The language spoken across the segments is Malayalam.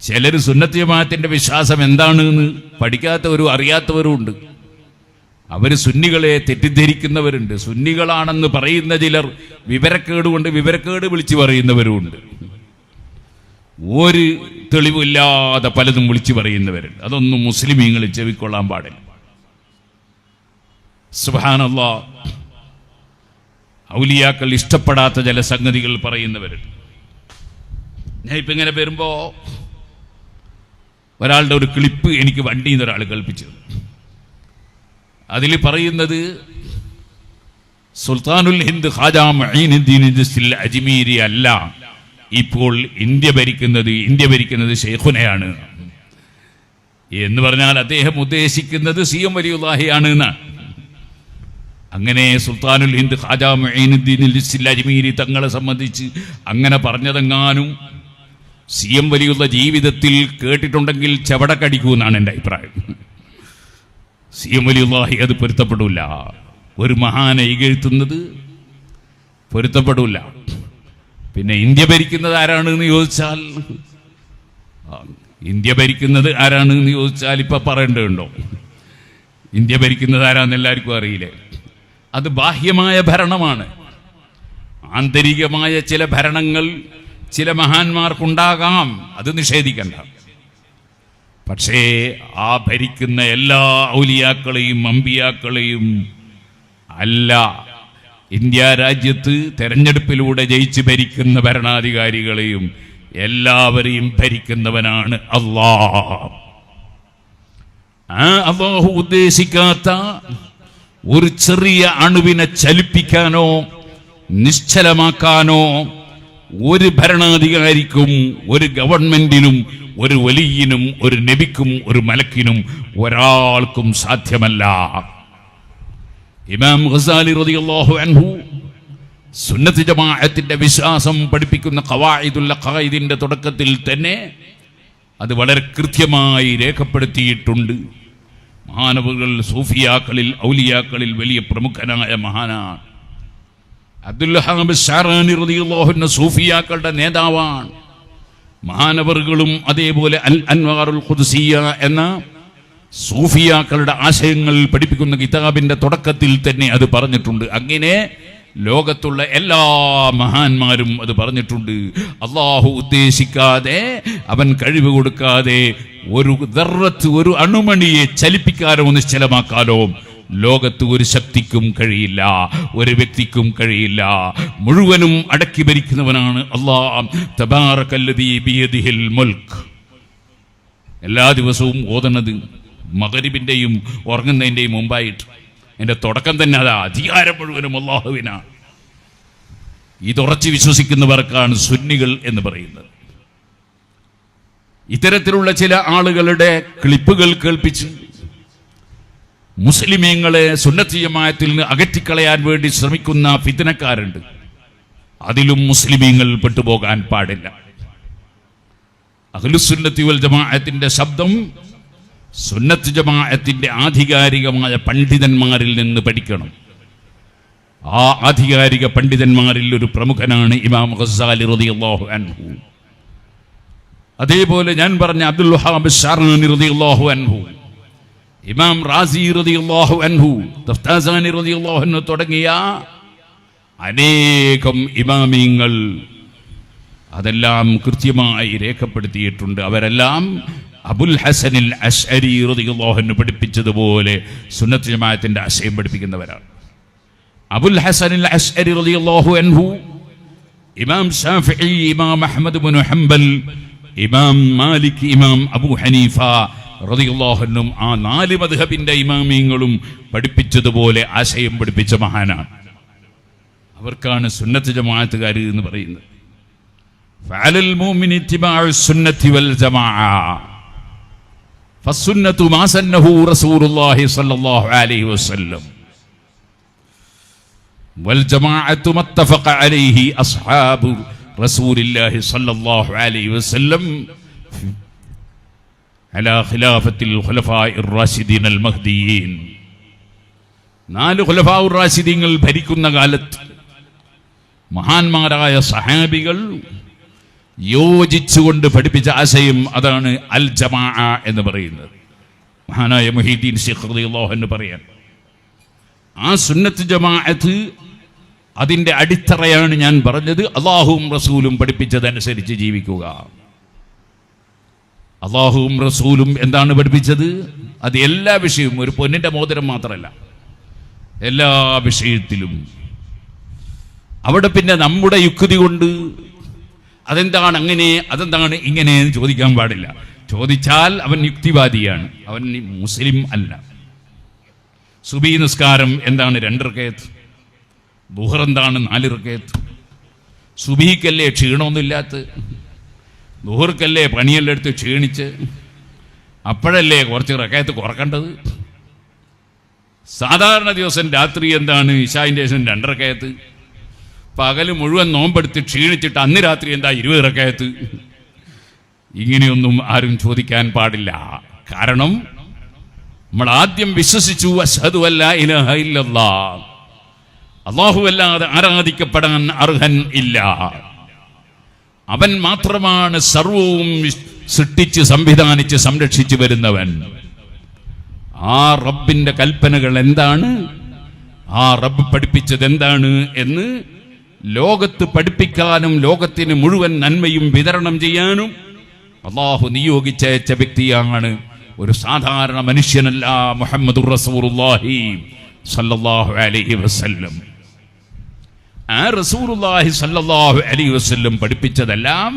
ചിലർ സുന്നത്തിയമാത്തിന്റെ വിശ്വാസം എന്താണെന്ന് പഠിക്കാത്തവരും അറിയാത്തവരും ഉണ്ട്. അവർ സുന്നികളെ തെറ്റിദ്ധരിക്കുന്നവരുണ്ട്. സുന്നികളാണെന്ന് പറയുന്ന ചിലർ വിവരക്കേട് കൊണ്ട് വിവരക്കേട് വിളിച്ചു പറയുന്നവരുമുണ്ട് ഒരു തെളിവില്ലാതെ പലതും വിളിച്ചു പറയുന്നവരുണ്ട്. അതൊന്നും മുസ്ലിമീങ്ങൾ ചെവിക്കൊള്ളാൻ പാടില്ല. സുബാനല്ല ഔലിയാക്കൾ ഇഷ്ടപ്പെടാത്ത ചില സംഗതികൾ പറയുന്നവരുണ്ട്. ഞാൻ ഇപ്പം ഇങ്ങനെ വരുമ്പോൾ ഒരാളുടെ ഒരു ക്ലിപ്പ് എനിക്ക് വണ്ടിയിൽ നിന്ന് ഒരാൾ കേൾപ്പിച്ചു അതിൽ പറയുന്നത് സുൽത്താനുൽ ഹിന്ദ് ഖാജാ അജ്മീരി അല്ല. ഇപ്പോൾ ഇന്ത്യ ഭരിക്കുന്നത് ഇന്ത്യ ഭരിക്കുന്നത് ഷെയ്ഖുനയാണ് എന്ന് പറഞ്ഞാൽ അദ്ദേഹം ഉദ്ദേശിക്കുന്നത് സി എം വലിയുല്ലാഹിയാണ് എന്നാണ്. അങ്ങനെ സുൽത്താനുൽ ഹിന്ദ് ഖാജാ ഇദ്രിസിൽ അജ്മീരി തങ്ങളെ സംബന്ധിച്ച് അങ്ങനെ പറഞ്ഞതെങ്ങാനും സി എം വലിയുള്ള ജീവിതത്തിൽ കേട്ടിട്ടുണ്ടെങ്കിൽ ചവടക്കടിക്കൂ എന്നാണ് എന്റെ അഭിപ്രായം. സി എം വലിയുള്ളാഹി അത് പൊരുത്തപ്പെടില്ല ഒരു മഹാനെ ഇകഴ്ത്തുന്നത് പൊരുത്തപ്പെടില്ല പിന്നെ ഇന്ത്യ ഭരിക്കുന്നത് ആരാണ് എന്ന് ചോദിച്ചാൽ ഇന്ത്യ ഭരിക്കുന്നത് ആരാണ് എന്ന് ചോദിച്ചാൽ ഇപ്പൊ പറയേണ്ടതുണ്ടോ? ഇന്ത്യ ഭരിക്കുന്നത് ആരാന്ന് എല്ലാവർക്കും അറിയില്ലേ? അത് ബാഹ്യമായ ഭരണമാണ്. ആന്തരികമായ ചില ഭരണങ്ങൾ ചില മഹാന്മാർക്കുണ്ടാകാം അത് നിഷേധിക്കണ്ട. പക്ഷേ ആ ഭരിക്കുന്ന എല്ലാ ഔലിയാക്കളെയും അമ്പിയാക്കളെയും അല്ല ഇന്ത്യ രാജ്യത്ത് തെരഞ്ഞെടുപ്പിലൂടെ ജയിച്ച് ഭരിക്കുന്ന ഭരണാധികാരികളെയും എല്ലാവരെയും ഭരിക്കുന്നവനാണ് അള്ളാഹ്. ആ അള്ളാഹു ഉദ്ദേശിക്കാത്ത ഒരു ചെറിയ അണുവിനെ ചലിപ്പിക്കാനോ നിശ്ചലമാക്കാനോ ഒരു ഭരണാധികാരിക്കും ഒരു ഗവൺമെന്റിനും ഒരു വലിയനും ഒരു നബിക്കും ഒരു മലക്കിനും ഒരാൾക്കും സാധ്യമല്ല. ഇമാം ഖസാലി റളിയല്ലാഹു അൻഹു സുന്നത്ത് ജമാഅത്തിന്റെ വിശ്വാസം പഠിപ്പിക്കുന്ന ഖവായിദുൽ ഖായിദിന്റെ തുടക്കത്തിൽ തന്നെ അത് വളരെ കൃത്യമായി രേഖപ്പെടുത്തിയിട്ടുണ്ട്. മഹാനവുകൾ സൂഫിയാക്കളിൽ ഔലിയാക്കളിൽ വലിയ പ്രമുഖനായ മഹാനാണ്. അൻഹു സൂഫിയാക്കളുടെ നേതാവാണ്. മഹാനവറുകളും അതേപോലെ അൽ അൻവാറുൽ ഖുദ്സിയ എന്ന സൂഫിയാക്കളുടെ ആശയങ്ങൾ പഠിപ്പിക്കുന്ന കിതാബിന്റെ തുടക്കത്തിൽ തന്നെ അത് പറഞ്ഞിട്ടുണ്ട്. അങ്ങനെ ലോകത്തുള്ള എല്ലാ മഹാന്മാരും അത് പറഞ്ഞിട്ടുണ്ട്. അള്ളാഹു ഉദ്ദേശിക്കാതെ അവൻ കഴിവ് കൊടുക്കാതെ ഒരു ദർറത്ത് ഒരു അണുമണിയെ ചലിപ്പിക്കാനോ നിശ്ചലമാക്കാനോ ലോകത്ത് ഒരു ശക്തിക്കും കഴിയില്ല ഒരു വ്യക്തിക്കും കഴിയില്ല. മുഴുവനും അടക്കി ഭരിക്കുന്നവനാണ് അള്ളാഹ്. എല്ലാ ദിവസവും ഓതണത് മകരിബിന്റെയും ഉറങ്ങുന്നതിന്റെയും മുമ്പായിട്ട്. എന്റെ തുടക്കം തന്നെ അതാ അധികാരം മുഴുവനും അള്ളാഹുവിനാണ് ഇതുറച്ച് വിശ്വസിക്കുന്നവർക്കാണ് സുന്നികൾ എന്ന് പറയുന്നത്. ഇത്തരത്തിലുള്ള ചില ആളുകളുടെ ക്ലിപ്പുകൾ കേൾപ്പിച്ച് മുസ്ലിമീങ്ങളെ സുന്നത്തീയമായത്തിൽ നിന്ന് അകറ്റിക്കളയാൻ വേണ്ടി ശ്രമിക്കുന്ന ഫിത്തനക്കാരുണ്ട്. അതിലും മുസ്ലിമീങ്ങൾ പെട്ടുപോകാൻ പാടില്ല. അഖിലുസുന്നത്തി വൽ ജമാഅത്തിന്റെ ശബ്ദം സുന്നത്ത് ജമാഅത്തിന്റെ ആധികാരികമായ പണ്ഡിതന്മാരിൽ നിന്ന് പഠിക്കണം. ആ ആധികാരിക പണ്ഡിതന്മാരിൽ ഒരു പ്രമുഖനാണ് ഇമാം ഖസാലി റളിയല്ലാഹു അൻഹു. അതേപോലെ ഞാൻ പറഞ്ഞ അബ്ദുൽ വഹാബ് ഷാർനി റളിയല്ലാഹു അൻഹു. ഇമാം റാസി റളിയല്ലാഹു അൻഹു തഫ്താസാനി റളിയല്ലാഹു അൻഹു തുടങ്ങിയ അനേകം ഇമാമിങ്ങൾ അതെല്ലാം കൃത്യമായി രേഖപ്പെടുത്തിയിട്ടുണ്ട്. അവരെല്ലാം അബുൽ ഹസനിൽ അഷ്അരി റളിയല്ലാഹു പഠിപ്പിച്ചതുപോലെ സുന്നത്ത് ജമാഅത്തിന്റെ ആശയം പഠിപ്പിക്കുന്നവരാണ്. അബുൽ ഹസനിൽ അഷ്അരി റളിയല്ലാഹു അൻഹു ഇമാം ഷാഫിഈ ഇമാം അഹമ്മദ് ബിൻ ഹംബൽ ഇമാം മാലിക് ഇമാം അബൂ ഹനീഫ റതിയുള്ളാഹനും ആ നാല് മദ്ഹബിന്റെ ഇമാമിയങ്ങളും പഠിപ്പിച്ചതുപോലെ ആശയം പഠിപ്പിച്ച മഹാനാണ്. അവർക്കാണ് സുന്നത്ത് ജമാഅത്തുകാർ എന്ന് പറയുന്നത്. അലൈഹി അസ്ഹാബു അലൈഹി വസല്ലം. على خلافة الخلفاء الراشدين المهديين നാല് ഖുലഫാ റാഷിദീങ്ങൾ ഭരിക്കുന്ന കാലത്ത് മഹാന്മാരായ സഹാബികൾ യോജിച്ചുകൊണ്ട് പഠിപ്പിച്ച ആശയം അതാണ് അൽ ജമാ എന്ന് പറയുന്നത് മഹാനായ മുഹീദ്ദീൻ ഷെയ്ഖ് റളിയല്ലാഹു എന്ന് പറയാൻ ആ സുന്നത്ത് ജമാഅത്ത് അതിൻ്റെ അടിത്തറയാണ് ഞാൻ പറഞ്ഞത് അള്ളാഹുവും റസൂലും പഠിപ്പിച്ചതനുസരിച്ച് ജീവിക്കുക അള്ളാഹുവും റസൂലും എന്താണ് പഠിപ്പിച്ചത്? അത് എല്ലാ വിഷയവും ഒരു പൊന്നിന്റെ മോതിരം മാത്രമല്ല. എല്ലാ വിഷയത്തിലും. അവിടെ പിന്നെ നമ്മുടെ യുക്തി കൊണ്ട് അതെന്താണ് അങ്ങനെ അതെന്താണ് ഇങ്ങനെ എന്ന് ചോദിക്കാൻ പാടില്ല. ചോദിച്ചാൽ അവൻ യുക്തിവാദിയാണ് അവൻ മുസ്ലിം അല്ല. സുബി നിസ്കാരം എന്താണ്? രണ്ട് റക്കേത്ത് ബുഹർ എന്താണ്? നാല് റക്കേത്ത് സുബിക്കല്ലേ ക്ഷീണമൊന്നുമില്ലാത്ത ബുഹർക്കല്ലേ പണിയെല്ലാം എടുത്ത് ക്ഷീണിച്ച്? അപ്പോഴല്ലേ കുറച്ച് റക്കയത്ത് കുറക്കേണ്ടത്? സാധാരണ ദിവസം രാത്രി എന്താണ് ഇഷായിന്റെ ശേഷം രണ്ടരക്കയത്ത് പകൽ മുഴുവൻ നോമ്പെടുത്ത് ക്ഷീണിച്ചിട്ട് അന്ന് രാത്രി എന്താ ഇരുപത് റക്കയത്ത്? ഇങ്ങനെയൊന്നും ആരും ചോദിക്കാൻ പാടില്ല. കാരണം നമ്മൾ ആദ്യം വിശ്വസിച്ചു അഷ്ഹദു അല്ല ഇലഹ ഇല്ലല്ലാ. അള്ളാഹു അല്ലാതെ ആരാധിക്കപ്പെടാൻ അർഹൻ ഇല്ല. അവൻ മാത്രമാണ് സർവവും സൃഷ്ടിച്ച് സംവിധാനിച്ച് സംരക്ഷിച്ചു വരുന്നവൻ. ആ റബ്ബിന്റെ കൽപ്പനകൾ എന്താണ്? ആ റബ്ബ് പഠിപ്പിച്ചത് എന്താണ് എന്ന് ലോകത്ത് പഠിപ്പിക്കാനും ലോകത്തിന് മുഴുവൻ നന്മയും വിതരണം ചെയ്യാനും അള്ളാഹു നിയോഗിച്ചയച്ച വ്യക്തിയാണ് ഒരു സാധാരണ മനുഷ്യനല്ല മുഹമ്മദ് റസൂറുല്ലാഹി സല്ലല്ലാഹു അലൈഹി വസല്ലം. ആ റസൂറുല്ലാഹി സല്ലല്ലാഹു അലൈഹി വസല്ലം പഠിപ്പിച്ചതെല്ലാം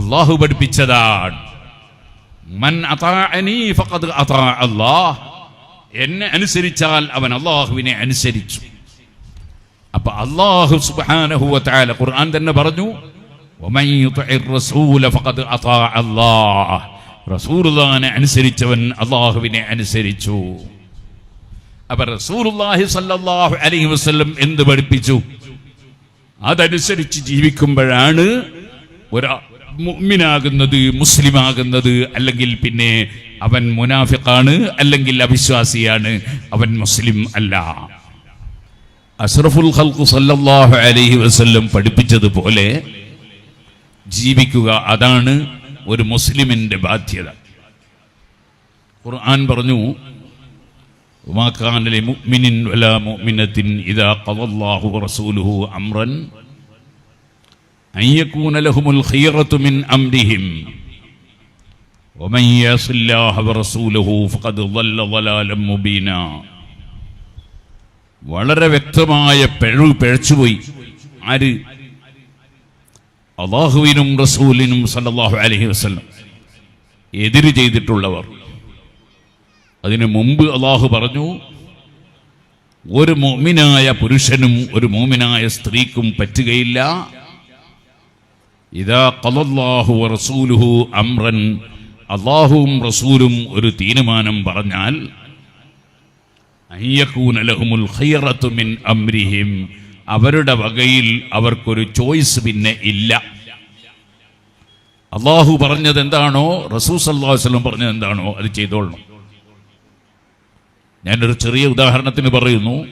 അള്ളാഹു പഠിപ്പിച്ചതാണ്. മൻ ഫഖദ് അല്ലാഹ്. എന്നെ അനുസരിച്ചാൽ അവൻ അള്ളാഹുവിനെ അനുസരിച്ചു. അപ്പൊ അള്ളാഹു സുബ്ഹാനഹു വതആല ഖുർആൻ തന്നെ പറഞ്ഞു റസൂലുള്ളാഹിനെ അനുസരിച്ചവൻ അള്ളാഹുവിനെ അനുസരിച്ചു. അപ്പൊ റസൂലുള്ളാഹി സ്വല്ലല്ലാഹു അലൈഹി വസല്ലം എന്ത് പഠിപ്പിച്ചു? അതനുസരിച്ച് ജീവിക്കുമ്പോഴാണ് ഒരാ മുഅ്മിനാകുന്നത് മുസ്ലിമാകുന്നത് അല്ലെങ്കിൽ പിന്നെ അവൻ മുനാഫിഖാണ് അല്ലെങ്കിൽ അവിശ്വാസിയാണ് അവൻ മുസ്ലിം അല്ല. അഷ്റഫുൽ ഖൽഖു സല്ലല്ലാഹു അലൈഹി വസല്ലം പഠിപ്പിച്ചതുപോലെ ജീവിക്കുക അതാണ് ഒരു മുസ്ലിമിന്റെ ബാധ്യത. ഖുർആൻ പറഞ്ഞു وما كان لمؤمن ولا مؤمنة إذا قضى الله ورسوله أمرا أن يكون لهم الخيرة من أمرهم ومن يعص الله ورسوله فقد ضل ضلالا مبينا വളരെ വ്യക്തമായ പിഴവ് പിഴച്ചുപോയി ആര് അള്ളാഹുവിനും റസൂലിനും സല്ലല്ലാഹു അലൈഹി വസല്ലം എതിര് ചെയ്തിട്ടുള്ളവർ അതിനു മുമ്പ് അള്ളാഹു പറഞ്ഞു ഒരു മോമിനായ പുരുഷനും ഒരു മോമിനായ സ്ത്രീക്കും പറ്റുകയില്ല. ഇതാ കലല്ലാഹു റസൂലുഹു അമ്രൻ അള്ളാഹുവും റസൂലും ഒരു തീരുമാനം പറഞ്ഞാൽ അയ്യക്കൂന ലഹുമുൽ ഖൈറത്തു മിൻ അംരിഹിം അവരുടെ വകയിൽ അവർക്കൊരു ചോയ്സ് പിന്നെ ഇല്ല. അള്ളാഹു പറഞ്ഞത് എന്താണോ റസൂസ് അള്ളാഹു വസ്ലം പറഞ്ഞത് എന്താണോ അത് ചെയ്തോളണം. ഞാനൊരു ചെറിയ ഉദാഹരണത്തിന് പറയുന്നു.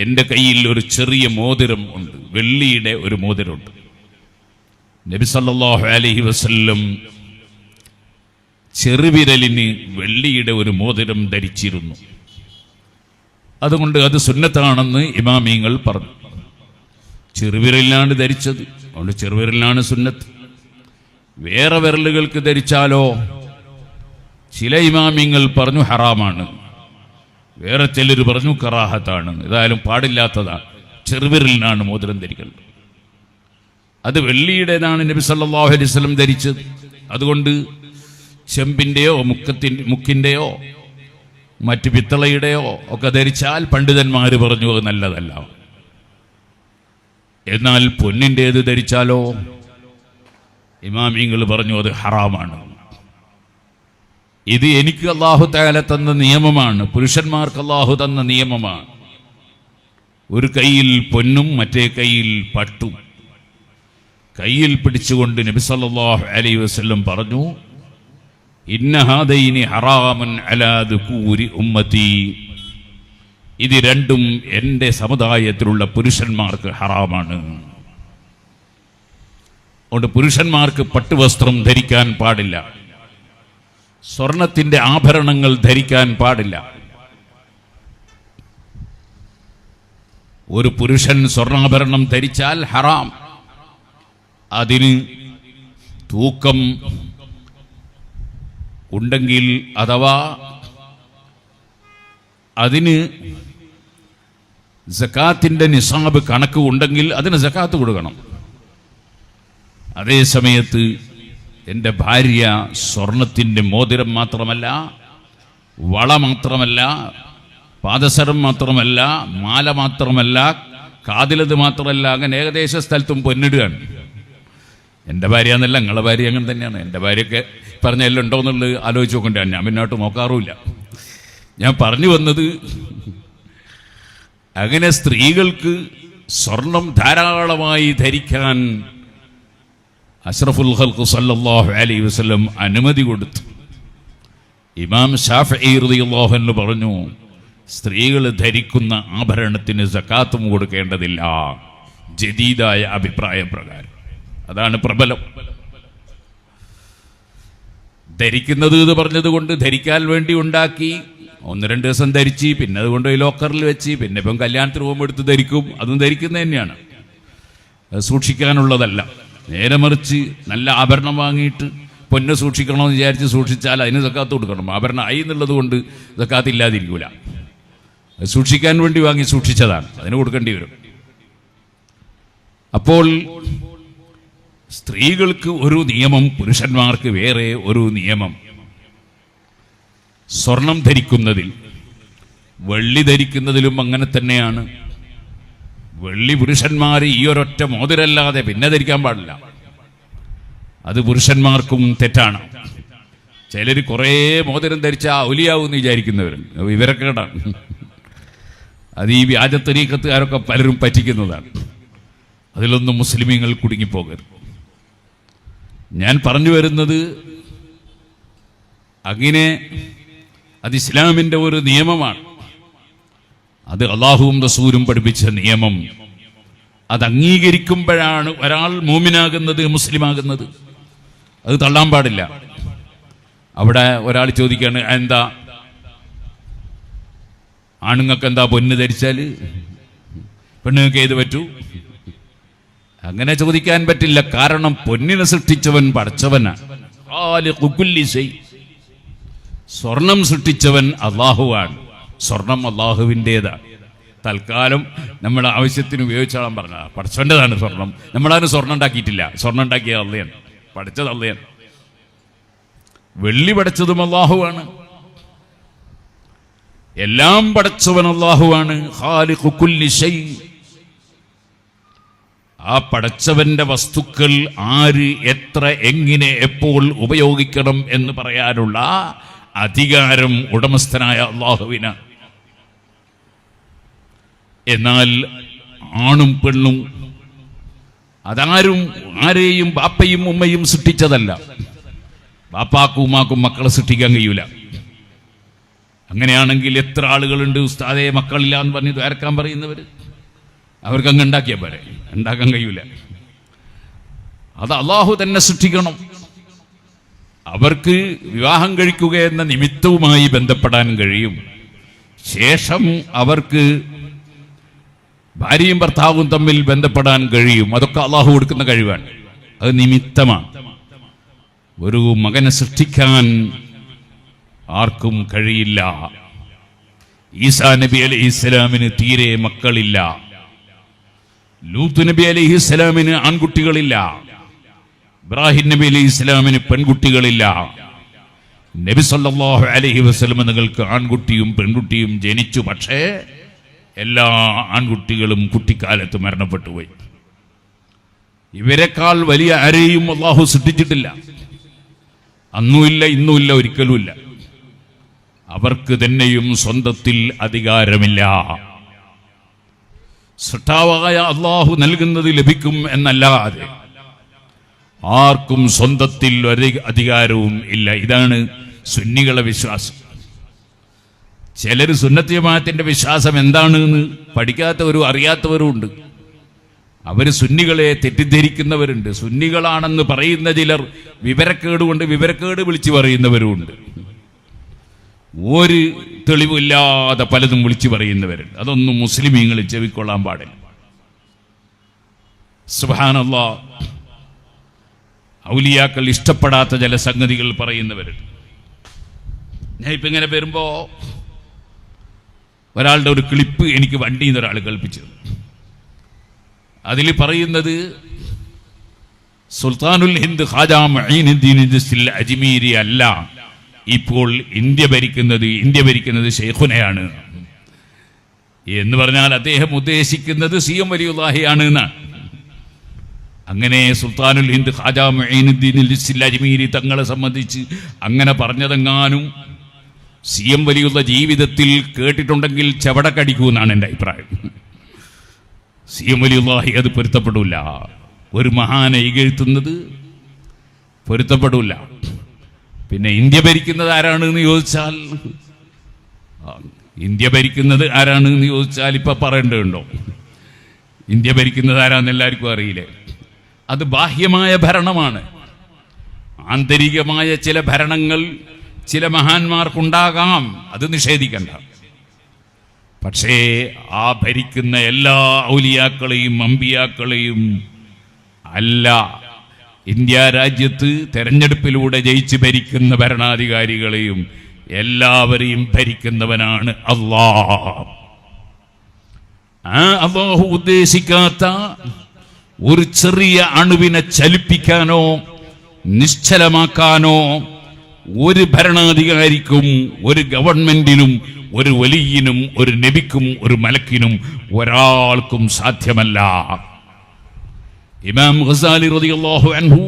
എന്റെ കയ്യിൽ ഒരു ചെറിയ മോതിരം ഉണ്ട്. വെള്ളിയുടെ ഒരു മോതിരമുണ്ട്. നബിസല്ലാഹു അലഹി വസ്ല്ലം ചെറുവിരലിന് വെള്ളിയുടെ ഒരു മോതിരം ധരിച്ചിരുന്നു. അതുകൊണ്ട് അത് സുന്നത്താണെന്ന് ഇമാമിങ്ങൾ പറഞ്ഞു. ചെറുവിരലിനാണ് ധരിച്ചത്. അതുകൊണ്ട് ചെറുവിരലിലാണ് സുന്നത്ത്. വേറെ വിരലുകൾക്ക് ധരിച്ചാലോ? ചില ഇമാമിങ്ങൾ പറഞ്ഞു ഹറാമാണ്. വേറെ ചിലർ പറഞ്ഞു കറാഹത്താണ്. ഏതായാലും പാടില്ലാത്തതാണ്. ചെറുവിരലിനാണ് മോതിരം ധരിക്കൽ. അത് വെള്ളിയുടേതാണ് നബി സല്ലാഹു അലൈഹി സ്വലം ധരിച്ചത്. അതുകൊണ്ട് ചെമ്പിന്റെയോ മുക്കത്തിന്റെ മുക്കിന്റെയോ മറ്റു പിത്തളയുടെയോ ഒക്കെ ധരിച്ചാൽ പണ്ഡിതന്മാർ പറഞ്ഞു അത് നല്ലതല്ല. എന്നാൽ പൊന്നിന്റേത് ധരിച്ചാലോ? ഇമാമിങ്ങൾ പറഞ്ഞു അത് ഹറാമാണ്. ഇത് എനിക്ക് അള്ളാഹു താല തന്ന നിയമമാണ്. പുരുഷന്മാർക്ക് അള്ളാഹു തന്ന നിയമമാണ്. ഒരു കയ്യിൽ പൊന്നും മറ്റേ കയ്യിൽ പട്ടും. കയ്യിൽ പിടിച്ചുകൊണ്ട് നബി സല്ലല്ലാഹു അലൈഹി വസല്ലം പറഞ്ഞു ഇന്നഹാദൈനി ഹറാമൻ അലാദ് കൂരി ഉമ്മത്തി. ഇത് രണ്ടും എന്റെ സമുദായത്തിലുള്ള പുരുഷന്മാർക്ക് ഹറാമാണ്. അതുകൊണ്ട് പുരുഷന്മാർക്ക് പട്ടുവസ്ത്രം ധരിക്കാൻ പാടില്ല. സ്വർണത്തിന്റെ ആഭരണങ്ങൾ ധരിക്കാൻ പാടില്ല. ഒരു പുരുഷൻ സ്വർണാഭരണം ധരിച്ചാൽ ഹറാം. അതിന് തൂക്കം ഉണ്ടെങ്കിൽ അഥവാ അതിന് സക്കാത്തിന്റെ നിസാബ് കണക്ക് ഉണ്ടെങ്കിൽ അതിന് സക്കാത്ത് കൊടുക്കണം. അതേ സമയത്ത് എന്റെ ഭാര്യ സ്വർണത്തിന്റെ മോതിരം മാത്രമല്ല വള മാത്രമല്ല പാദസരം മാത്രമല്ല മാല മാത്രമല്ല കാതിലത് മാത്രമല്ല അങ്ങനെ ഏകദേശ സ്ഥലത്തും പൊന്നിടുകയാണ്. എന്റെ ഭാര്യ എന്നല്ല നിങ്ങളെ ഭാര്യ അങ്ങനെ തന്നെയാണ്. എന്റെ ഭാര്യയൊക്കെ പറഞ്ഞ എല്ലാം ഉണ്ടോ എന്നുള്ളത് ആലോചിച്ച് നോക്കണ്ടാണ് ഞാൻ പിന്നോട്ട് നോക്കാറുമില്ല. ഞാൻ പറഞ്ഞു വന്നത് അങ്ങനെ സ്ത്രീകൾക്ക് സ്വർണം ധാരാളമായി ധരിക്കാൻ അഷ്റഫുൽ ഖൽഖ് സല്ലല്ലാഹു അലൈഹി വസല്ലം അനുമതി കൊടുത്തു. ഇമാം ഷാഫ് അൻഹു പറഞ്ഞു സ്ത്രീകൾ ധരിക്കുന്ന ആഭരണത്തിന് സക്കാത്തും കൊടുക്കേണ്ടതില്ല. ജദീദായ അഭിപ്രായ പ്രകാരം. അതാണ് പ്രബലം. ധരിക്കുന്നത് എന്ന് പറഞ്ഞത് കൊണ്ട് ധരിക്കാൻ വേണ്ടി ഉണ്ടാക്കി ഒന്ന് രണ്ട് ദിവസം ധരിച്ച് പിന്നെ അതുകൊണ്ട് ലോക്കറിൽ വെച്ച് പിന്നെ ഇപ്പം കല്യാണത്തിന് പോകുമ്പോൾ എടുത്ത് ധരിക്കും. അതും ധരിക്കുന്നത് തന്നെയാണ്. സൂക്ഷിക്കാനുള്ളതല്ല. നേരെ മറിച്ച് നല്ല ആഭരണം വാങ്ങിയിട്ട് പൊന്ന് സൂക്ഷിക്കണമെന്ന് വിചാരിച്ച് സൂക്ഷിച്ചാൽ അതിന് സക്കാത്ത് കൊടുക്കണം. ആഭരണം ആയി എന്നുള്ളത് കൊണ്ട് സക്കാത്ത് ഇല്ലാതിരിക്കൂല. സൂക്ഷിക്കാൻ വേണ്ടി വാങ്ങി സൂക്ഷിച്ചതാണ്. അതിന് കൊടുക്കേണ്ടി വരും. അപ്പോൾ സ്ത്രീകൾക്ക് ഒരു നിയമം പുരുഷന്മാർക്ക് വേറെ ഒരു നിയമം. സ്വർണം ധരിക്കുന്നതിൽ വെള്ളി ധരിക്കുന്നതിലും അങ്ങനെ തന്നെയാണ്. വെള്ളി പുരുഷന്മാർ ഈ ഒരൊറ്റ മോതിരല്ലാതെ പിന്നെ ധരിക്കാൻ പാടില്ല. അത് പുരുഷന്മാർക്കും തെറ്റാണ്. ചിലർ കുറേ മോതിരം ധരിച്ച ഒലിയാവും വിചാരിക്കുന്നവരുണ്ട് വിവരക്കേടാണ് അത് ഈ വ്യാജ വ്യാജത്തരീക്കത്തുകാരൊക്കെ പലരും പറ്റിക്കുന്നതാണ്. അതിലൊന്നും മുസ്ലിമീങ്ങൾ കുടുങ്ങിപ്പോകരുത്. ഞാൻ പറഞ്ഞു വരുന്നത് അങ്ങനെ അത് ഇസ്ലാമിന്റെ ഒരു നിയമമാണ്. അത് അള്ളാഹുവും റസൂലും പഠിപ്പിച്ച നിയമം. അത് അംഗീകരിക്കുമ്പോഴാണ് ഒരാൾ മൂമിനാകുന്നത് മുസ്ലിമാകുന്നത്. അത് തള്ളാൻ പാടില്ല. അവിടെ ഒരാൾ ചോദിക്കുകയാണ് എന്താ? ആണുങ്ങൾക്ക് എന്താ പൊന്ന് ധരിച്ചാൽ? പെണ്ണുങ്ങൾക്ക് ഏത് പറ്റൂ? അങ്ങനെ ചോദിക്കാൻ പറ്റില്ല. കാരണം പൊന്നിനെ സൃഷ്ടിച്ചവൻ ശൈ. സ്വർണം സൃഷ്ടിച്ചവൻ അള്ളാഹുവാണ്. സ്വർണം അള്ളാഹുവിന്റെതാണ് തൽക്കാലം നമ്മുടെ ആവശ്യത്തിന് ഉപയോഗിച്ചാളാൻ പറഞ്ഞ പഠിച്ചവന്റെതാണ് സ്വർണം. നമ്മളതിന് സ്വർണം ഉണ്ടാക്കിയിട്ടില്ല. സ്വർണം ഉണ്ടാക്കിയ അള്ളയാണ്. പഠിച്ചത് അള്ളയാണ്. വെള്ളി പഠിച്ചതും അള്ളാഹുവാണ്. എല്ലാം പഠിച്ചവൻ അള്ളാഹുവാണ്. ആ പടച്ചവന്റെ വസ്തുക്കൾ ആര് എത്ര എങ്ങനെ എപ്പോൾ ഉപയോഗിക്കണം എന്ന് പറയാനുള്ള അധികാരം ഉടമസ്ഥനായ അള്ളാഹുവിനാണ്. എന്നാൽ ആണും പെണ്ണും അതാരും ആരെയും ബാപ്പയും ഉമ്മയും സൃഷ്ടിച്ചതല്ല. ബാപ്പാക്കും ഉമ്മാക്കും മക്കളെ സൃഷ്ടിക്കാൻ കഴിയൂല. അങ്ങനെയാണെങ്കിൽ എത്ര ആളുകളുണ്ട് ഉസ്താദെ മക്കളില്ല എന്ന് പറഞ്ഞ് ദ്വാരക്കാൻ പറയുന്നവർ അവർക്ക് അങ്ങ് ഉണ്ടാക്കിയാൽ പോരെ? ഉണ്ടാക്കാൻ കഴിയൂല. അത് അള്ളാഹു തന്നെ സൃഷ്ടിക്കണം. അവർക്ക് വിവാഹം കഴിക്കുക എന്ന നിമിത്തവുമായി ബന്ധപ്പെടാൻ കഴിയും. ശേഷം അവർക്ക് ഭാര്യയും ഭർത്താവും തമ്മിൽ ബന്ധപ്പെടാൻ കഴിയും. അതൊക്കെ അള്ളാഹു കൊടുക്കുന്ന കഴിവാണ്. അത് നിമിത്തമാണ്. ഒരു മകനെ സൃഷ്ടിക്കാൻ ആർക്കും കഴിയില്ല. ഈസാ നബി അലൈഹി ഇസ്ലാമിന് തീരെ മക്കളില്ല. ലൂത്ത് നബി അലൈഹി ഇസ്ലാമിന് ആൺകുട്ടികളില്ല. ഇബ്രാഹിം നബി അലൈഹി ഇസ്ലാമിന് പെൺകുട്ടികളില്ല. നബി സല്ലല്ലാഹു അലൈഹി വസല്ലം നിങ്ങൾക്ക് ആൺകുട്ടിയും പെൺകുട്ടിയും ജനിച്ചു. പക്ഷേ എല്ലാ ആൺകുട്ടികളും കുട്ടിക്കാലത്ത് മരണപ്പെട്ടു പോയി. ഇവരെക്കാൾ വലിയ ആരെയും അള്ളാഹു സൃഷ്ടിച്ചിട്ടില്ല. അന്നുമില്ല ഇന്നുമില്ല ഒരിക്കലുമില്ല. അവർക്ക് തന്നെയും സ്വന്തത്തിൽ അധികാരമില്ല. സൃഷ്ടാവായ അള്ളാഹു നൽകുന്നത് ലഭിക്കും എന്നല്ലാതെ ആർക്കും സ്വന്തത്തിൽ ഒരു അധികാരവും ഇല്ല. ഇതാണ് സുന്നികളെ വിശ്വാസം. ചിലർ സുന്നത്തിയമാത്തിന്റെ വിശ്വാസം എന്താണെന്ന് പഠിക്കാത്തവരും അറിയാത്തവരും ഉണ്ട്. അവർ സുന്നികളെ തെറ്റിദ്ധരിക്കുന്നവരുണ്ട്. സുന്നികളാണെന്ന് പറയുന്ന ചിലർ വിവരക്കേട് കൊണ്ട് വിവരക്കേട് വിളിച്ചു പറയുന്നവരുമുണ്ട് ഒരു തെളിവില്ലാതെ പലതും വിളിച്ചു പറയുന്നവരുണ്ട്. അതൊന്നും മുസ്ലിമീങ്ങൾ ചെവിക്കൊള്ളാൻ പാടില്ല. സുഹാനല്ല ഔലിയാക്കൾ ഇഷ്ടപ്പെടാത്ത ചില സംഗതികൾ പറയുന്നവരുണ്ട്. ഞാൻ ഇപ്പം ഇങ്ങനെ വരുമ്പോ ഒരാളുടെ ഒരു ക്ലിപ്പ് എനിക്ക് നിന്ന് ഒരാൾ കേൾപ്പിച്ചത് അതിൽ പറയുന്നത് സുൽത്താനുൽ ഹിന്ദ് ഖാജാ അജ്മീരി അല്ല. ഇപ്പോൾ ഇന്ത്യ ഭരിക്കുന്നത് ഇന്ത്യ ഭരിക്കുന്നത് ഷെയ്ഖുനയാണ് എന്ന് പറഞ്ഞാൽ അദ്ദേഹം ഉദ്ദേശിക്കുന്നത് സി എം വലിയുല്ലാഹിയാണ് എന്നാണ് അങ്ങനെ സുൽത്താനുൽ ഹിന്ദ് ഖാജാ അജ്മീരി തങ്ങളെ സംബന്ധിച്ച് അങ്ങനെ പറഞ്ഞതെങ്ങാനും സി എം വലിയുള്ള ജീവിതത്തിൽ കേട്ടിട്ടുണ്ടെങ്കിൽ ചവടക്കടിക്കൂ എന്നാണ് എന്റെ അഭിപ്രായം. സി എം വലിയുള്ളാഹി അത് പൊരുത്തപ്പെടില്ല ഒരു മഹാനെ ഇകഴ്ത്തുന്നത് പൊരുത്തപ്പെടില്ല പിന്നെ ഇന്ത്യ ഭരിക്കുന്നത് ആരാണ് എന്ന് ചോദിച്ചാൽ ഇന്ത്യ ഭരിക്കുന്നത് ആരാണ് എന്ന് ചോദിച്ചാൽ ഇപ്പൊ പറയേണ്ടതുണ്ടോ? ഇന്ത്യ ഭരിക്കുന്നത് ആരാന്ന് എല്ലാവർക്കും അറിയില്ലേ? അത് ബാഹ്യമായ ഭരണമാണ്. ആന്തരികമായ ചില ഭരണങ്ങൾ ചില മഹാന്മാർക്കുണ്ടാകാം അത് നിഷേധിക്കണ്ട. പക്ഷേ ആ ഭരിക്കുന്ന എല്ലാ ഔലിയാക്കളെയും അമ്പിയാക്കളെയും അല്ല ഇന്ത്യ രാജ്യത്ത് തെരഞ്ഞെടുപ്പിലൂടെ ജയിച്ച് ഭരിക്കുന്ന ഭരണാധികാരികളെയും എല്ലാവരെയും ഭരിക്കുന്നവനാണ് അള്ളാ ആ അള്ളാഹു ഉദ്ദേശിക്കാത്ത ഒരു ചെറിയ അണുവിനെ ചലിപ്പിക്കാനോ നിശ്ചലമാക്കാനോ ഒരു ഭരണാധികാരിക്കും ഒരു ഗവൺമെന്റിനും ഒരു വലിയനും ഒരു നബിക്കും ഒരു മലക്കിനും ഒരാൾക്കും സാധ്യമല്ല. ഇമാം ഖസാലി റളിയല്ലാഹു അൻഹു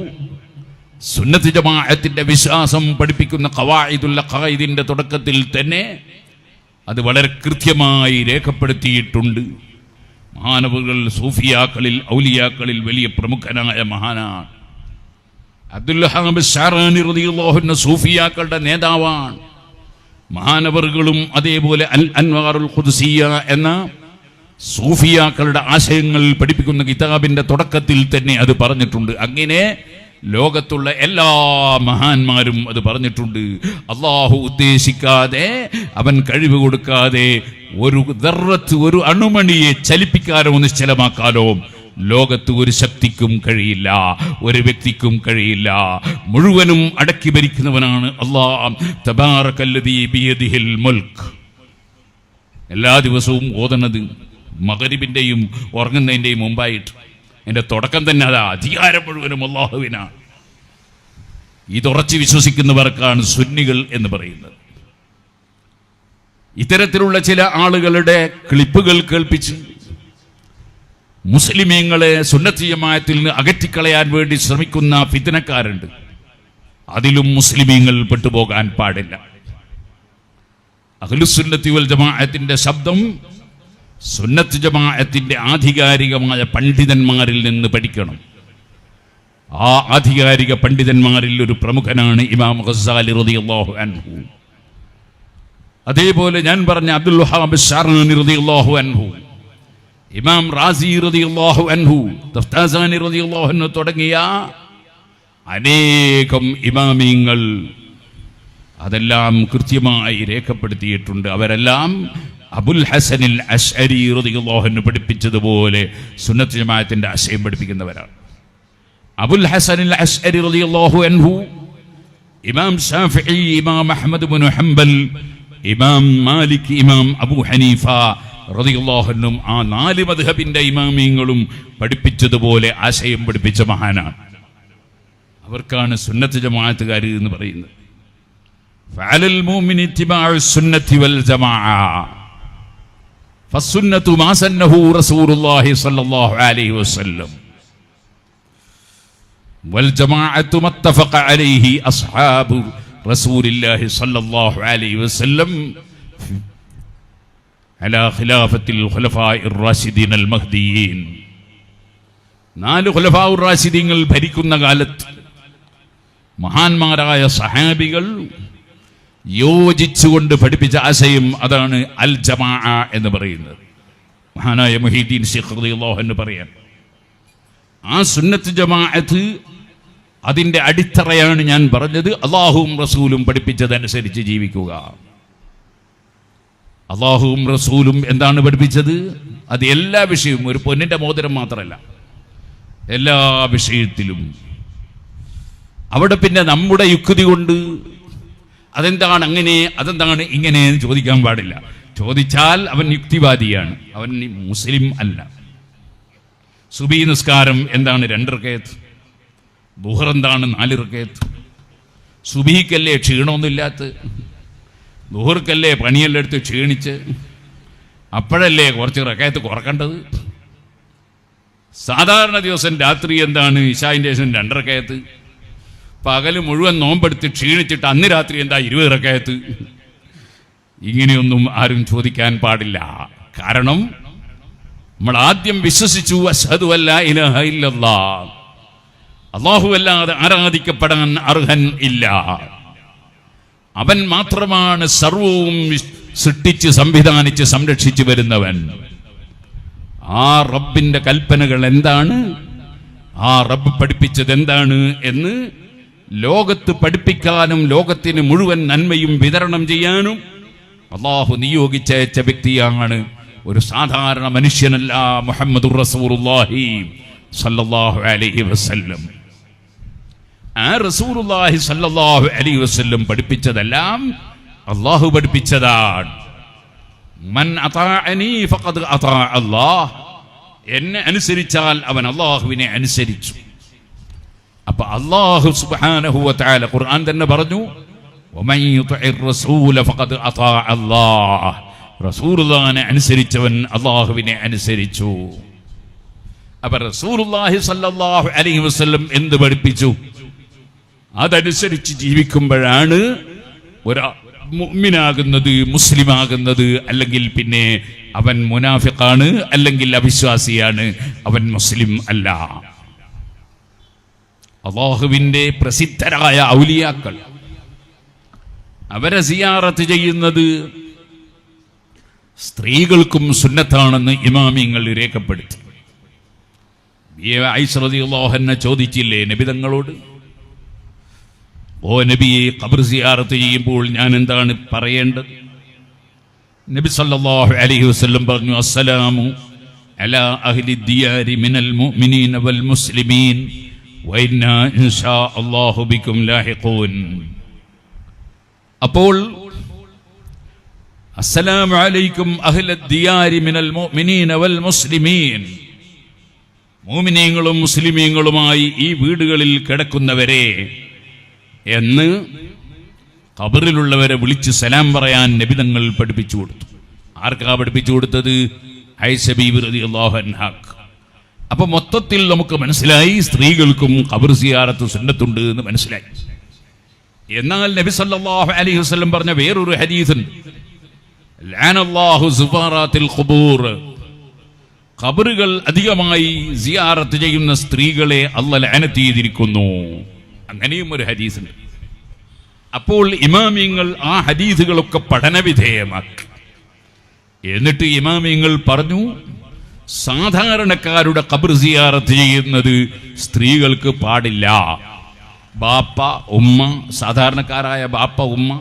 സുന്നത്ത് ജമാഅത്തിന്റെ വിശ്വാസം പഠിപ്പിക്കുന്ന ഖവായിദുൽ ഖായിദിന്റെ തുടക്കത്തിൽ തന്നെ അത് വളരെ കൃത്യമായി രേഖപ്പെടുത്തിയിട്ടുണ്ട്. മഹാനവുകൾ സൂഫിയാക്കളിൽ ഔലിയാക്കളിൽ വലിയ പ്രമുഖനായ മഹാനാണ്. സൂഫിയാക്കളുടെ നേതാവാണ്. മഹാനവറുകളും അതേപോലെ അൽ അൻവാറുൽ ഖുദ്സിയ എന്ന സൂഫിയാക്കളുടെ ആശയങ്ങൾ പഠിപ്പിക്കുന്ന കിതാബിന്റെ തുടക്കത്തിൽ തന്നെ അത് പറഞ്ഞിട്ടുണ്ട്. അങ്ങനെ ലോകത്തുള്ള എല്ലാ മഹാന്മാരും അത് പറഞ്ഞിട്ടുണ്ട്. അള്ളാഹു ഉദ്ദേശിക്കാതെ അവൻ കഴിവ് കൊടുക്കാതെ ഒരു ദർറത്ത് ഒരു അണുമണിയെ ചലിപ്പിക്കാനോ നിശ്ചലമാക്കാനോ ലോകത്ത് ഒരു ശക്തിക്കും കഴിയില്ല ഒരു വ്യക്തിക്കും കഴിയില്ല. മുഴുവനും അടക്കി ഭരിക്കുന്നവനാണ് അള്ളാഹ്. എല്ലാ ദിവസവും ഓതണത് മകരിബിന്റെയും ഉറങ്ങുന്നതിന്റെയും മുമ്പായിട്ട്. എന്റെ തുടക്കം തന്നെ അതാ അധികാരം മുഴുവനും അള്ളാഹുവിനാണ്. ഇതുറച്ച് വിശ്വസിക്കുന്നവർക്കാണ് സുന്നികൾ എന്ന് പറയുന്നത്. ഇത്തരത്തിലുള്ള ചില ആളുകളുടെ ക്ലിപ്പുകൾ കേൾപ്പിച്ച് മുസ്ലിമീങ്ങളെ സുന്നത്തീയമായത്തിൽ നിന്ന് അകറ്റിക്കളയാൻ വേണ്ടി ശ്രമിക്കുന്ന ഫിത്തനക്കാരുണ്ട്. അതിലും മുസ്ലിമീങ്ങൾ പെട്ടുപോകാൻ പാടില്ല. അഖിലുസുന്നത്തി വൽ ജമാഅത്തിന്റെ ശബ്ദം സുന്നത്ത് ജമാഅത്തിന്റെ ആധികാരികമായ പണ്ഡിതന്മാരിൽ നിന്ന് പഠിക്കണം. ആ ആധികാരിക പണ്ഡിതന്മാരിൽ ഒരു പ്രമുഖനാണ് ഇമാം ഖസാലി റളിയല്ലാഹു അൻഹു. അതേപോലെ ഞാൻ പറഞ്ഞ അബ്ദുൽ വഹാബ് ഷാറാനി റളിയല്ലാഹു അൻഹു. ഇമാം റാസി റതിയുള്ളാഹു അൻഹു തഫ്താസാനി റതിയുള്ളാഹു അൻഹു തുടങ്ങിയ അനേകം ഇമാമിങ്ങൾ അതെല്ലാം കൃത്യമായി രേഖപ്പെടുത്തിയിട്ടുണ്ട്. അവരെല്ലാം അബുൽ ഹസനിൽ അഷ്അരി റളിയല്ലാഹു പഠിപ്പിച്ചതുപോലെ സുന്നത്ത് ജമാഅത്തിന്റെ ആശയം പഠിപ്പിക്കുന്നവരാണ്. അബുൽ ഹസനിൽ അഷ്അരി റതിയുള്ളാഹു അൻഹു ഇമാം ഷാഫിഈ ഇമാം അഹമ്മദ് ബിൻ ഹംബൽ ഇമാം മാലിക് ഇമാം അബൂ ഹനീഫ അൻഹും ആ നാല് മധുഹബിന്റെ ഇമാമിയങ്ങളും പഠിപ്പിച്ചതുപോലെ ആശയം പഠിപ്പിച്ച മഹാനാണ്. അവർക്കാണ് സുന്നത്ത് ജമാഅത്തുകാർ എന്ന് പറയുന്നത്. ഖിലാഫത്തിൽ നാല് ഖുലഫാഉർ റാഷിദീങ്ങൾ ഭരിക്കുന്ന കാലത്ത് മഹാന്മാരായ സഹാബികൾ യോജിച്ചുകൊണ്ട് പഠിപ്പിച്ച ആശയം അതാണ് അൽ ജമാ എന്ന് പറയുന്നത്. മഹാനായ മൊഹീദ്ദീൻ ശിഖ്ലോഹൻ എന്ന് പറയാൻ ആ സുന്നത്ത് ജമാഅത്ത് അതിന്റെ അടിത്തറയാണ് ഞാൻ പറഞ്ഞത്. അള്ളാഹുവും റസൂലും പഠിപ്പിച്ചതനുസരിച്ച് ജീവിക്കുക. അള്ളാഹുവും റസൂലും എന്താണ് പഠിപ്പിച്ചത്? അത് എല്ലാ വിഷയവും ഒരു പൊന്നിന്റെ മോതിരം മാത്രമല്ല. എല്ലാ വിഷയത്തിലും. അവിടെ പിന്നെ നമ്മുടെ യുക്തി കൊണ്ട് അതെന്താണ് അങ്ങനെ അതെന്താണ് ഇങ്ങനെ എന്ന് ചോദിക്കാൻ പാടില്ല. ചോദിച്ചാൽ അവൻ യുക്തിവാദിയാണ് അവൻ മുസ്ലിം അല്ല. സുബി നിസ്കാരം എന്താണ്? രണ്ടിറക്കയത്ത് ബുഹർ എന്താണ്? നാലിറക്കയത്ത് സുബിക്കല്ലേ ക്ഷീണമൊന്നുമില്ലാത്ത ദുഹർക്കല്ലേ പണിയെല്ലാം എടുത്ത് ക്ഷീണിച്ച്? അപ്പോഴല്ലേ കുറച്ച് റക്കയത്ത് കുറക്കേണ്ടത്? സാധാരണ ദിവസം രാത്രി എന്താണ് ഇഷായിന്റെ ശേഷം രണ്ടരക്കയത്ത് പകൽ മുഴുവൻ നോമ്പെടുത്ത് ക്ഷീണിച്ചിട്ട് അന്ന് രാത്രി എന്താ ഇരുപത് റക്കയത്ത്? ഇങ്ങനെയൊന്നും ആരും ചോദിക്കാൻ പാടില്ല. കാരണം നമ്മൾ ആദ്യം വിശ്വസിച്ചു അഷഹദു അല്ല ഇലഹ ഇല്ലല്ലാ. അള്ളാഹുവല്ലാതെ ആരാധിക്കപ്പെടാൻ അർഹൻ ഇല്ല. അവൻ മാത്രമാണ് സർവവും സൃഷ്ടിച്ച് സംവിധാനിച്ച് സംരക്ഷിച്ചു വരുന്നവൻ. ആ റബ്ബിന്റെ കൽപ്പനകൾ എന്താണ്? ആ റബ്ബ് പഠിപ്പിച്ചത് എന്താണ് എന്ന് ലോകത്ത് പഠിപ്പിക്കാനും ലോകത്തിന് മുഴുവൻ നന്മയും വിതരണം ചെയ്യാനും അള്ളാഹു നിയോഗിച്ചയച്ച വ്യക്തിയാണ് ഒരു സാധാരണ മനുഷ്യനല്ല മുഹമ്മദ് റസൂർ അലൈഹി വസല്ലം. ആ റസൂറുല്ലാഹി സല്ലല്ലാഹു അലൈഹി വസല്ലം പഠിപ്പിച്ചതെല്ലാം അള്ളാഹു പഠിപ്പിച്ചതാണ്. മൻ ഫഖദ് അല്ലാഹ് എന്നെ അനുസരിച്ചാൽ അവൻ അള്ളാഹുവിനെ അനുസരിച്ചു. അപ്പൊ അള്ളാഹു സുബ്ഹാനഹു വതആല ഖുർആൻ തന്നെ പറഞ്ഞു റസൂലുള്ളാഹിനെ അനുസരിച്ചവൻ അള്ളാഹുവിനെ അനുസരിച്ചു. അപ്പൊ റസൂലുള്ളാഹി സല്ലല്ലാഹു അലൈഹി വസല്ലം എന്ത് പഠിപ്പിച്ചു? അതനുസരിച്ച് ജീവിക്കുമ്പോഴാണ് ഒരു മുസ്ലിം മുസ്ലിമാകുന്നത് അല്ലെങ്കിൽ പിന്നെ അവൻ മുനാഫിഖാണ് അല്ലെങ്കിൽ അവിശ്വാസിയാണ് അവൻ മുസ്ലിം അല്ല. അള്ളാഹുവിന്റെ പ്രസിദ്ധരായ ഔലിയാക്കൾ അവരെ സിയാറത്ത് ചെയ്യുന്നത് സ്ത്രീകൾക്കും സുന്നത്താണെന്ന് ഇമാമിങ്ങൾ രേഖപ്പെടുത്തി. ഐശ്വറിയുള്ളോഹന്നെ ചോദിച്ചില്ലേ നബിതങ്ങളോട് ഓ നബിയെ ഖബർ സിയാറത്ത് ചെയ്യുമ്പോൾ ഞാൻ എന്താണ് പറയേണ്ടത്? നബി സല്ലല്ലാഹു അലൈഹി വസല്ലം പറഞ്ഞു അസ്സലാമു അലാ അഹ്ലി ദിയാരി മിനൽ മുഅ്മിനീന വൽ മുസ്ലിമീൻ വഇന്നാ ഇൻഷാ അല്ലാഹു ബിക്കും ലാഹിഖൂൻ. അപ്പോൾ അസ്സലാമു അലൈക്കും അഹ്ല ദിയാരി മിനൽ മുഅ്മിനീന വൽ മുസ്ലിമീൻ. മുഅ്മിനീങ്ങളും മുസ്ലിമീങ്ങളുമായി ഈ വീടുകളിൽ കിടക്കുന്നവരെ എന്ന് കബറിലുള്ളവരെ വിളിച്ച് സലാം പറയാൻ നബിതങ്ങൾ പഠിപ്പിച്ചു കൊടുത്തു. ആർക്കാ പഠിപ്പിച്ചു കൊടുത്തത്? അപ്പൊ മൊത്തത്തിൽ നമുക്ക് മനസ്സിലായി സ്ത്രീകൾക്കും കബർ സിയാറത്ത് സുന്നത്തുണ്ട് എന്ന് മനസ്സിലായി. എന്നാൽ നബി സല്ലല്ലാഹു അലൈഹി വസല്ലം പറഞ്ഞ വേറൊരു ഹദീസുണ്ട് കബറുകൾ അധികമായി സിയാറത്ത് ചെയ്യുന്ന സ്ത്രീകളെ അല്ല ലാനത്ത് ചെയ്തിരിക്കുന്നു. അങ്ങനെയും ഒരു ഹദീസുണ്ട്. അപ്പോൾ ഇമാമിയങ്ങൾ ആ ഹദീസുകളൊക്കെ പഠനവിധേയമാക്കി. എന്നിട്ട് ഇമാമിയങ്ങൾ പറഞ്ഞു സാധാരണക്കാരുടെ കബർ സിയാറത്ത് ചെയ്യുന്നത് സ്ത്രീകൾക്ക് പാടില്ല. ബാപ്പ ഉമ്മ സാധാരണക്കാരായ ബാപ്പ ഉമ്മ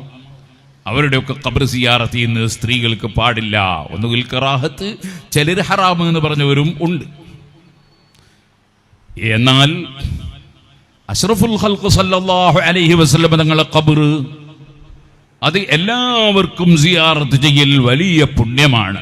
അവരുടെയൊക്കെ കബർ സിയാറത്ത് ചെയ്യുന്നത് സ്ത്രീകൾക്ക് പാടില്ല. ഒന്നുകിൽ കറാഹത്ത് ചിലർ ഹറാമ് എന്ന് പറഞ്ഞവരും ഉണ്ട്. എന്നാൽ അഷ്റഫുൽ ഖൽഖ് സല്ലാഹു അലൈഹി വസല്ലം തങ്ങളെ കബറ് അത് എല്ലാവർക്കും സിയാറത്ത് ചെയ്യൽ വലിയ പുണ്യമാണ്.